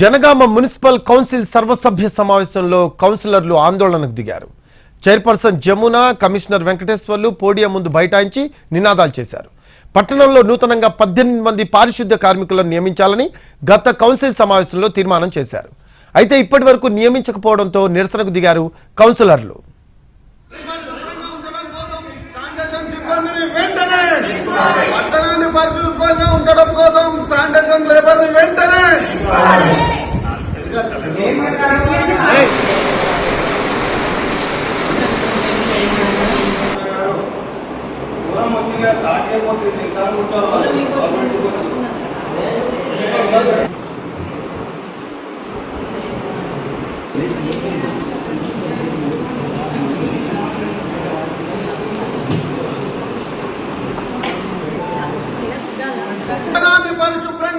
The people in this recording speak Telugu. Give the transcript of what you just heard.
జనగామ మున్సిపల్ కౌన్సిల్ సర్వసభ్య సమావేశంలో కౌన్సిలర్లు ఆందోళనకు దిగారు. Chairperson Jamuna commissioner Venkateswarlu podium ముందు బైఠాయించి నినాదాలు చేశారు. పట్టణంలో నూతనంగా పద్దెనిమిది మంది పారిశుద్ధ్య కార్మికులను నియమించాలని గత కౌన్సిల్ సమావేశంలో తీర్మానం చేశారు. అయితే ఇప్పటి వరకు నియమించకపోవడంతో నిరసనకు దిగారు కౌన్సిలర్లు. పట్టణాన్ని పరిశుభ్రంగా ఉంచడం కోసం శానిటైజర్ లేబర్ వెంటనే దూరం వచ్చిందిగా స్టార్ట్ అయిపోతుంది ఇంతరం కూర్చోవాలి గవర్నమెంట్ పరిశుభ్ర